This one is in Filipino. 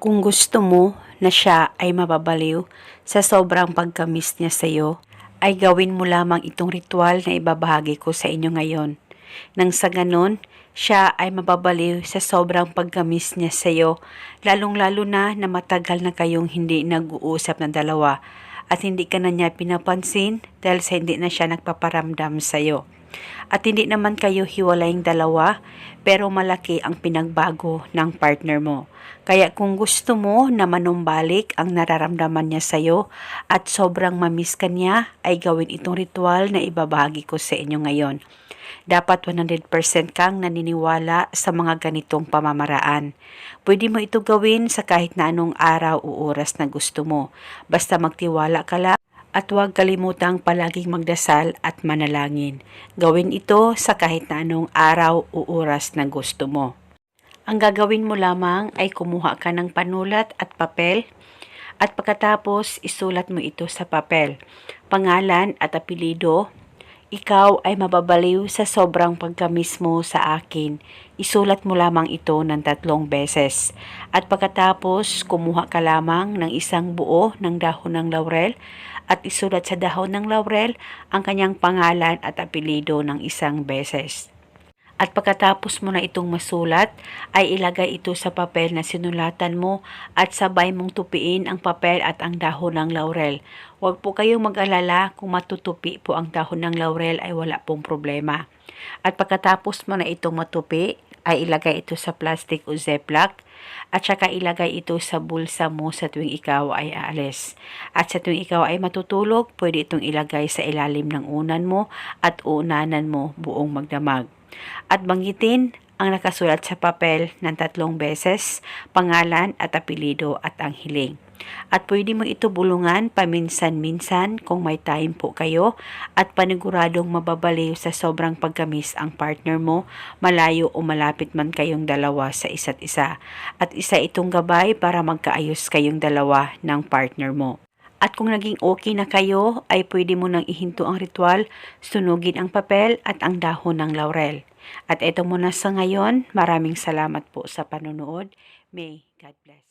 Kung gusto mo na siya ay mababaliw sa sobrang pagkamis niya sa iyo, ay gawin mo lamang itong ritual na ibabahagi ko sa inyo ngayon. Nang sa ganon, siya ay mababaliw sa sobrang pagkamis niya sa iyo, lalong-lalo na na matagal na kayong hindi nag-uusap na dalawa at hindi ka na niya pinapansin dahil sa hindi na siya nagpaparamdam sa iyo. At hindi naman kayo hiwalayng dalawa, pero malaki ang pinagbago ng partner mo. Kaya kung gusto mo na manumbalik ang nararamdaman niya sa'yo at sobrang mamiss ka niya, ay gawin itong ritual na ibabahagi ko sa inyo ngayon. Dapat 100% kang naniniwala sa mga ganitong pamamaraan. Pwede mo ito gawin sa kahit na anong araw o oras na gusto mo. Basta magtiwala ka lang at huwag kalimutang palaging magdasal at manalangin. Gawin ito sa kahit na anong araw o oras na gusto mo. Ang gagawin mo lamang ay kumuha ka ng panulat at papel at pagkatapos isulat mo ito sa papel. Pangalan at apelido, ikaw ay mababaliw sa sobrang pagkamis mo sa akin. Isulat mo lamang ito ng tatlong beses. At pagkatapos, kumuha ka lamang ng isang buo ng dahon ng laurel at isulat sa dahon ng laurel ang kanyang pangalan at apelido ng isang beses. At pagkatapos mo na itong masulat, ay ilagay ito sa papel na sinulatan mo at sabay mong tupiin ang papel at ang dahon ng laurel. Huwag po kayong mag-alala kung matutupi po ang dahon ng laurel ay wala pong problema. At pagkatapos mo na itong matupi, ay ilagay ito sa plastic o ziplock at saka ilagay ito sa bulsa mo sa tuwing ikaw ay aalis. At sa tuwing ikaw ay matutulog, pwede itong ilagay sa ilalim ng unan mo at unanan mo buong magdamag at banggitin ang nakasulat sa papel ng tatlong beses, pangalan at apelido at ang hiling. At pwede mo ito bulungan paminsan-minsan kung may time po kayo at paniguradong mababaliw sa sobrang pagkamis ang partner mo, malayo o malapit man kayong dalawa sa isa't isa. At isa itong gabay para magkaayos kayong dalawa ng partner mo. At kung naging okay na kayo, ay pwede mo nang ihinto ang ritual, sunugin ang papel at ang dahon ng laurel. At ito muna sa ngayon, maraming salamat po sa panonood. May God bless.